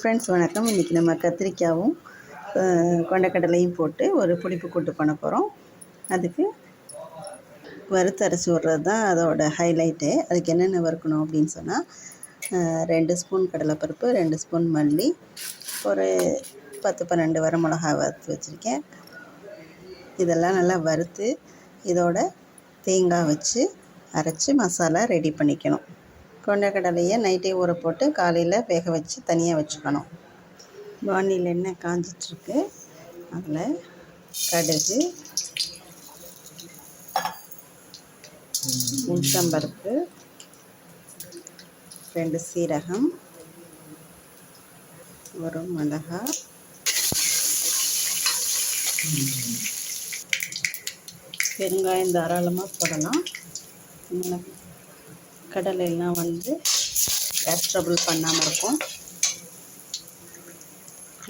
Friends வணக்கம். இன்றைக்கி நம்ம கத்திரிக்காயும் கொண்டக்கடலையும் போட்டு ஒரு புளிப்பு கூட்டு பண்ண போகிறோம் அதுக்கு வறுத்து அரைச்சி விட்றது தான் அதோட ஹைலைட்டு அதுக்கு என்னென்ன வறுக்கணும் அப்படின்னு சொன்னால் ரெண்டு ஸ்பூன் கடலைப்பருப்பு ரெண்டு ஸ்பூன் மல்லி ஒரு பத்து பன்னெண்டு வர மிளகா வறுத்து வச்சுருக்கேன். இதெல்லாம் நல்லா வறுத்து இதோட தேங்காய் வச்சு அரைச்சி மசாலா ரெடி பண்ணிக்கணும். கொண்டைக்கடலையை நைட்டே ஊற போட்டு காலையில் வேக வச்சு தனியாக வச்சுக்கணும். வானில் எண்ணெய் காஞ்சிட்ருக்கு. அதில் கடுகு உளுத்தம்பருப்பு ரெண்டு சீரகம் ஒரு மிளகாய் பெருங்காயம் தாராளமாக போடலாம். மிளகு கடலைலாம் வந்து கேஸ் ட்ரபிள் பண்ணாமல் இருக்கும்.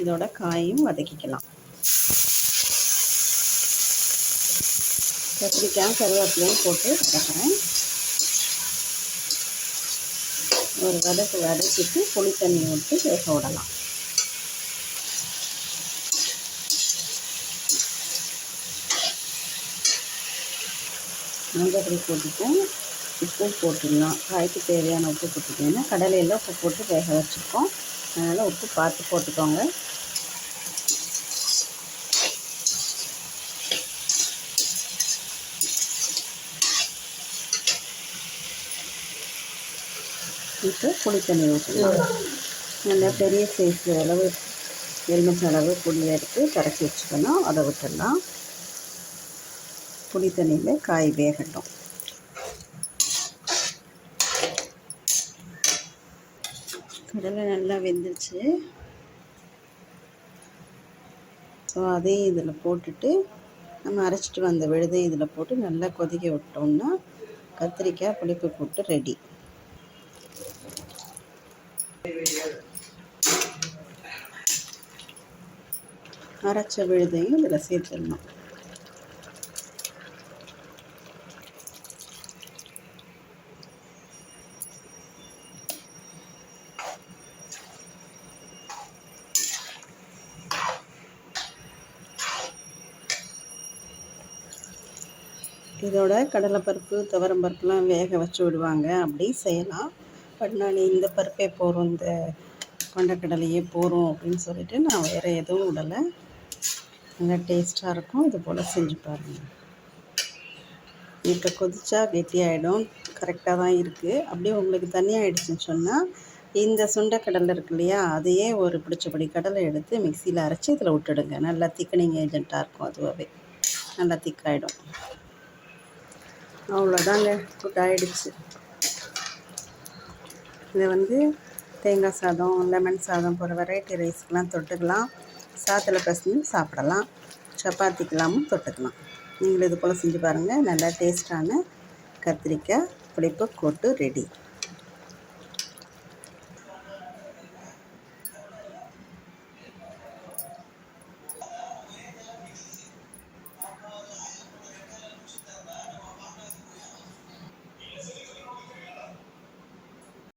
இதோட காயும் வதக்கிக்கலாம். கத்திரிக்காய் கருவேப்பிலையும் போட்டு வதக்குறேன். ஒரு வதக்கு வதக்கிட்டு புளி தண்ணி விட்டு வேக விடலாம். மஞ்சள் போட்டுப்போம். உப்பு போட்டுடலாம் காய்க்கு தேவையான உப்பு போட்டுட்டீங்கன்னா கடலையில் உப்பு போட்டு வேக வச்சுருக்கோம். அதனால் உப்பு பார்த்து போட்டுக்கோங்க. இப்போ புளி தண்ணி ஊற்றலாம் நல்லா பெரிய சைஸ் அளவு எலுமிச்சை அளவு புளி எடுத்து கரைச்சி வச்சுக்கணும். அதை விட்டுடலாம் புளி தண்ணியில் காய் வேகட்டும். கடலை நல்லா வெந்துருச்சு. ஸோ அதையும் இதில் போட்டுட்டு நம்ம அரைச்சிட்டு வந்த விழுதையும் இதில் போட்டு நல்லா கொதிக்க விட்டோம்னா கத்திரிக்காய் புளிப்பு போட்டு ரெடி அரைச்ச விழுதையும் இதில் சேர்த்துடணும். இதோட கடலைப்பருப்பு துவரம்பருப்புலாம் வேக வச்சு விடுவாங்க. அப்படி செய்யலாம். பட் நான் இந்த பருப்பே போகிறோம் இந்த கொண்டக்கடலையே போகிறோம் அப்படின்னு சொல்லிட்டு நான் வேறு எதுவும் விடலை. நல்லா டேஸ்ட்டாக இருக்கும். இது போல் செஞ்சு பாருங்கள் இப்போ கொதிச்சா கெட்டியாகிடும் கரெக்டாக தான் இருக்குது அப்படியே உங்களுக்கு தனியாக சொன்னால் இந்த சுண்டைக்கடலை இருக்கு இல்லையா அதையே ஒரு பிடிச்சபடி கடலை எடுத்து மிக்சியில் அரைச்சி இதில் விட்டுடுங்க. நல்லா திக்கனிங் ஏஜென்ட்டாக இருக்கும் அதுவாகவே நல்லா திக்காயிடும் அவ்வளோதாங்க ஃபுட் ஆயிடுச்சு இதை வந்து தேங்காய் சாதம் லெமன் சாதம் போகிற வெரைட்டி ரைஸ்க்கெலாம் தொட்டுக்கலாம். சாத்தில் பசங்க சாப்பிடலாம். சப்பாத்திக்கெல்லாமும் தொட்டுக்கலாம். நீங்களும் இது போல் செஞ்சு பாருங்கள் நல்லா டேஸ்ட்டான கத்திரிக்காய் புளிப்பு கூட்டு ரெடி